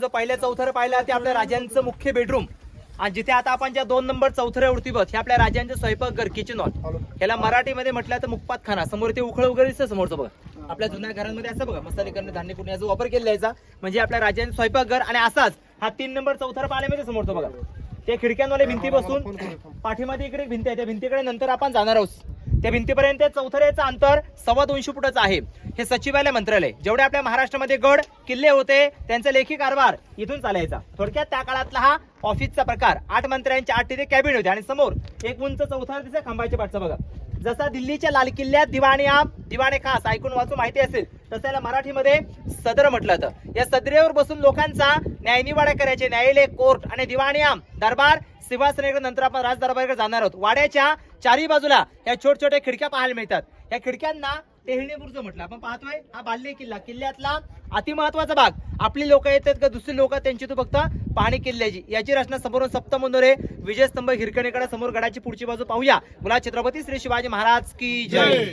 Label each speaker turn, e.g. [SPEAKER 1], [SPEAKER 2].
[SPEAKER 1] जो पहिल्या चौथर पाहिला ते आपल्या राजांचं मुख्य बेडरूम आणि जिथे आता आपण ज्या दोन नंबर चौथऱ्यावरती बघ हे आपल्या राजांचं स्वयंपाकघर किचन हॉल ह्याला मराठीमध्ये म्हटलं तर मुक्पात खाना समोर ते उखळ वगैरे दिसतं समोरचं बघा. आपल्या जुन्या घरांमध्ये असं बघा मसाले करणं धान्य कुठे याचा वापर केला यायचा म्हणजे आपल्या राजांचं स्वयंपाकघर आणि असाच हा तीन नंबर चौथर पाण्यामध्ये समोरचं बघा. ते खिडक्यांवाले भिंती बसून पाठीमध्ये इकडे भिंती भिंत आहे. त्या भिंतीकडे नंतर आपण जाणार आहोत. त्या भिंतीपर्यंत चौथऱ्याचं अंतर सव्वा दोनशे फुटाचं आहे. हे सचिवालय मंत्रालय जेवढे आपल्या महाराष्ट्रामध्ये गड किल्ले होते त्यांचा लेखी कारभार इथून चालायचा. थोडक्यात त्या काळातला हा ऑफिसचा प्रकार आठ मंत्र्यांच्या आठ तिथे कॅबिन होते आणि समोर एक उंच चौथा तिथे खांबाच्या पाठचा बघा. जसा दिल्लीच्या लाल किल्ल्यात दिवाणी आम दिवाणे खास ऐकून वाचून माहिती असेल तसं याला मराठीमध्ये सदर म्हटलं जातं. या सदरेवर बसून लोकांचा न्यायनिवाडा करायचे न्यायालय कोर्ट आणि दिवाणे आम दरबार सिंहासनेकडे नंतर आपण राजदरबारकडे जाणार आहोत. वाड्याच्या चारी बाजूला या छोट छोट्या खिडक्या पाहायला मिळतात. या खिडक्यांना टेहळणीपूरचं म्हटलं. आपण पाहतोय हा बाल्य किल्ला. किल्ल्यातला अतिमहत्वाचा भाग. आपली लोक येतात का? दुसरी लोक त्यांची तू फक्त पाणी किल्ल्याची. याची रचना समोरून सप्तमंदोरे विजयस्तंभ हिरकणीकडे समोर गडाची पुढची बाजू पाहूया. मुला छत्रपती श्री शिवाजी महाराज की जय.